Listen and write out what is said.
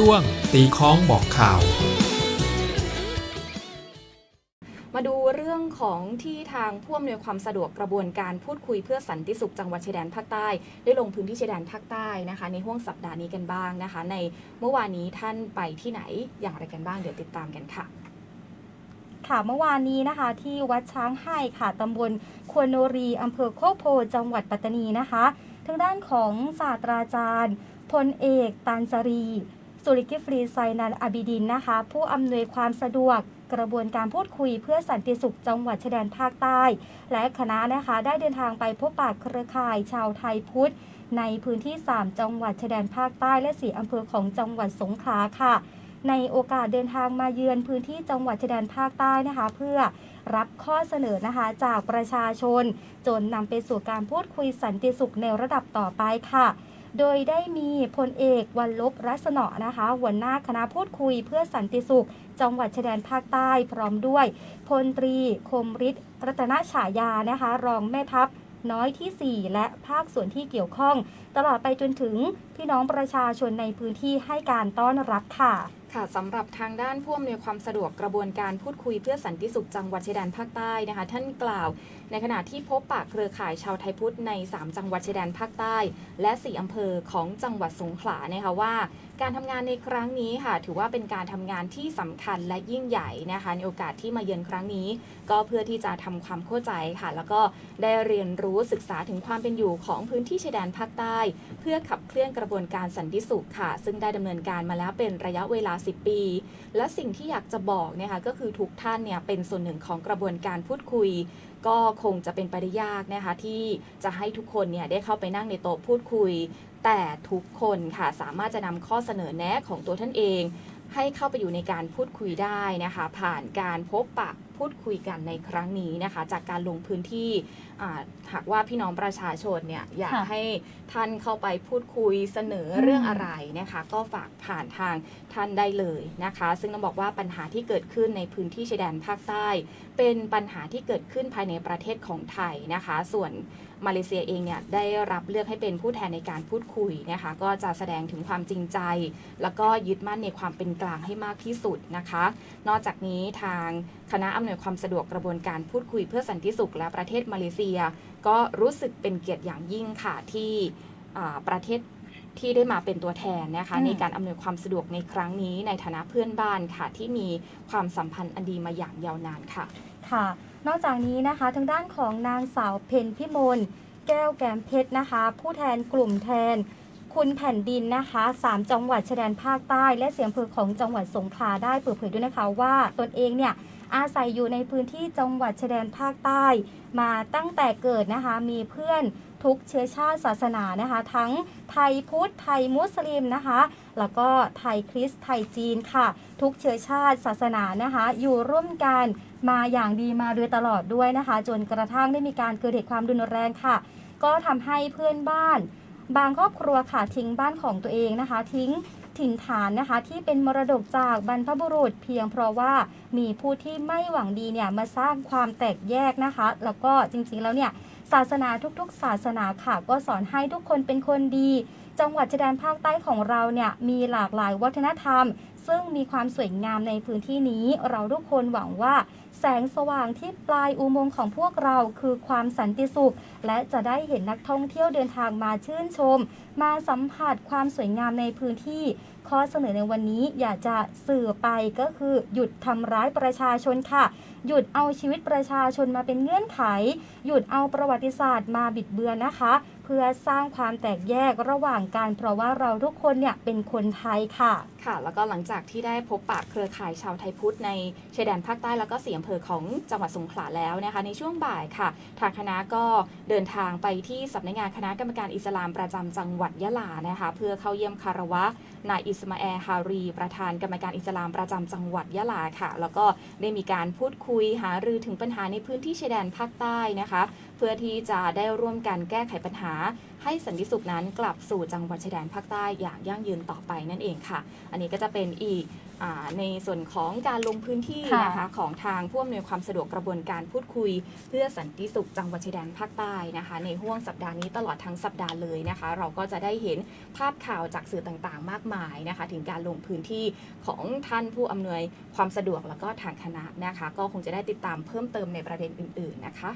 ช่วง ตีค้องบอกข่าว มาดูเรื่องของที่ทางผู้อำนวยความสะดวกกระบวนการพูดคุยเพื่อสันติสุขจังหวัดชายแดนภาคใต้ ได้ลงพื้นที่ชายแดนภาคใต้นะคะ ในห่วงสัปดาห์นี้กันบ้างนะคะ ในเมื่อวานนี้ท่านไปที่ไหนอย่างไรกันบ้างเดี๋ยวติดตามกันค่ะค่ะเมื่อวานนี้นะคะที่วัดช้างไห้ค่ะตำบลควนโนรีอำเภอโคกโพจังหวัดปัตตานีนะคะ ทางด้านของศาสตราจารย์พลเอกตันสรี สุริกิฟรีไซนันอบิดินนะคะ ผู้อำนวยความสะดวกกระบวนการพูดคุยเพื่อสันติสุขจังหวัดชายแดนภาคใต้ และคณะนะคะได้เดินทางไปพบปะเครือข่ายชาวไทยพุทธ ในพื้นที่ 3 จังหวัดชายแดนภาคใต้และ 4 อำเภอของจังหวัดสงขลาค่ะ ในโอกาสเดินทางมาเยือนพื้นที่จังหวัดชายแดนภาคใต้นะคะ เพื่อรับข้อเสนอนะคะจากประชาชน จนนำไปสู่การพูดคุยสันติสุขในระดับต่อไปค่ะ โดยได้มีพลเอกวันลบรัศนอนะคะ หัวหน้าคณะพูดคุยเพื่อสันติสุข จังหวัดชายแดนภาคใต้พร้อมด้วยพลตรีคมฤทธิ์รัตนฉายานะคะ รองแม่ทัพน้อยทีสี่4 และภาคส่วนที่เกี่ยวข้อง ตลอดไปจนถึงพี่น้องประชาชนในพื้นที่ให้การต้อนรับค่ะ ค่ะสำหรับทางด้านผู้อำนวยความสะดวกกระบวนการพูดคุยเพื่อสันติสุขจังหวัดชายแดนภาคใต้นะคะ ท่านกล่าว ในขณะที่พบปะเครือข่ายชาวไทยพุทธใน 3 จังหวัดชายแดนภาคใต้ และ 4 อำเภอของจังหวัดสงขลานะคะว่า การทำงานในครั้งนี้ค่ะ ถือว่าเป็นการทำงานที่สำคัญและยิ่งใหญ่นะคะในโอกาสที่มาเยือนครั้งนี้ ก็เพื่อที่จะทำความเข้าใจค่ะ แล้วก็ได้เรียนรู้ศึกษาถึงความเป็นอยู่ของพื้นที่ชายแดนภาคใต้ เพื่อขับเคลื่อนกระบวนการสันติสุขค่ะ ซึ่งได้ดำเนินการมาแล้วเป็นระยะเวลา10ปี และสิ่งที่อยากจะบอกเนะคะก็คือทุกท่านเนี่ยเป็นส่วนหนึ่งของกระบวนการพูดคุย ก็คงจะเป็นไปได้ยากนะคะที่จะให้ทุกคนเนี่ยได้เข้าไปนั่งในโต๊ะพูดคุย แต่ทุกคนค่ะสามารถจะนำข้อเสนอแนะของตัวท่านเอง ให้เข้าไปอยู่ในการพูดคุยได้นะคะ ผ่านการพบปะพูดคุยกันในครั้งนี้นะคะ จากการลงพื้นที่อ่าหากว่าพี่น้องประชาชนเนี่ยอยากค่ะให้ท่านเข้าไปพูดคุยเสนอเรื่องอะไรนะคะ ก็ฝากผ่านทางท่านได้เลยนะคะ ซึ่งต้องบอกว่าปัญหาที่เกิดขึ้นในพื้นที่ชายแดนภาคใต้ เป็นปัญหาที่เกิดขึ้นภายในประเทศของไทยนะคะ ส่วนมาเลเซียเองเนี่ยได้รับเลือกให้เป็นผู้แทนในการพูดคุยนะคะ ก็จะแสดงถึงความจริงใจ แล้วก็ยึดมั่นในความเป็นกลางให้มากที่สุดนะคะ นอกจากนี้ทางคณะอำนวยความสะดวกกระบวนการพูดคุยเพื่อสันติสุขและประเทศมาเลเซีย ก็รู้สึกเป็นเกียรติอย่างยิ่งค่ะที่ประเทศ ที่ได้มาเป็นตัวแทนนะคะอืมในการอำนวยความสะดวกในครั้งนี้ในฐานะเพื่อนบ้านค่ะ ที่มีความสัมพันธ์อันดีมาอย่างยาวนานค่ะค่ะ นอกจากนี้นะคะทางด้านของนางสาวเพนพิมลแก้วแกมเพชรนะคะ ผู้แทนกลุ่มแทน คุณแผ่นดินนะคะสามจังหวัดชายแดนภาคใต้ และเสียงเพอของจังหวัดสงขลาได้เปิดเผยด้วยนะคะว่าตนเองเนี่ยอาศัยอยู่ในพื้นที่จังหวัดชายแดนภาคใต้ มาตั้งแต่เกิดนะคะมีเพื่อน ทุกเชื้อชาติศาสนานะคะ ทั้งไทยพุทธไทยมุสลิมนะคะ แล้วก็ไทยคริสต์ไทยจีนค่ะ ทุกเชื้อชาติศาสนานะคะ อยู่ร่วมกันมาอย่างดีมาโดยตลอดด้วยนะคะ จนกระทั่งได้มีการเกิดเหตุความรุนแรงค่ะ ก็ทำให้เพื่อนบ้าน บางครอบครัวค่ะทิ้งบ้านของตัวเองนะคะ ทิ้งถิ่นฐานนะคะที่เป็นมรดกจากบรรพบุรุษเพียงเพราะว่ามีผู้ที่ไม่หวังดีเนี่ยมาสร้างความแตกแยกนะคะ แล้วก็จริงๆแล้วเนี่ยศาสนาทุกๆ ศาสนาค่ะก็สอนให้ทุกคนเป็นคนดี จังหวัดชายแดนภาคใต้ของเราเนี่ยมีหลากหลายวัฒนธรรม ซึ่งมีความสวยงามในพื้นที่นี้ เราทุกคนหวังว่า แสงสว่างที่ปลายอุโมงค์ของพวกเราคือความสันติสุข และจะได้เห็นนักท่องเที่ยวเดินทางมาชื่นชม มาสัมผัสความสวยงามในพื้นที่ ข้อเสนอในวันนี้อยากจะสื่อไปก็คือหยุดทำร้ายประชาชนค่ะ หยุดเอาชีวิตประชาชนมาเป็นเงื่อนไข หยุดเอาประวัติศาสตร์มาบิดเบือนนะคะ เพื่อสร้างความแตกแยกระหว่างกันเพราะว่าเราทุกคนเนี่ยเป็นคนไทยค่ะ ค่ะ แล้วก็หลังจากที่ได้พบปะเครือข่ายชาวไทยพุทธในชายแดนภาคใต้แล้วก็เสียอำเภอของจังหวัดสงขลาแล้วนะคะ ในช่วงบ่ายค่ะ ทางคณะก็เดินทางไปที่สำนักงานคณะกรรมการอิสลามประจำจังหวัดยะลานะคะ เพื่อเข้าเยี่ยมคารวะนายอิสมาแอฮารี ประธานกรรมการอิสลามประจำจังหวัดยะลาค่ะ แล้วก็ได้มีการพูดคุยหารือถึงปัญหาในพื้นที่ชายแดนภาคใต้นะคะเพื่อที่จะได้ร่วมกันแก้ไขปัญหา ให้สันติสุขนั้นกลับสู่จังหวัดชายแดนภาคใต้อย่างยั่งยืนต่อไปนั่นเองค่ะ อันนี้ก็จะเป็นอีกอาในส่วนของการลงพื้นที่ค่ะนะคะของทางผู้อำนวยความสะดวกกระบวนการพูดคุย เพื่อสันติสุขจังหวัดชายแดนภาคใต้นะคะ ในห่วงสัปดาห์นี้ตลอดทั้งสัปดาห์เลยนะคะ เราก็จะได้เห็นภาพข่าวจากสื่อต่างๆ มากมายนะคะ ถึงการลงพื้นที่ของท่านผู้อำนวยความสะดวกแล้วก็ทางคณะนะคะ ก็คงจะได้ติดตามเพิ่มเติมในประเด็นอื่น ๆนะคะ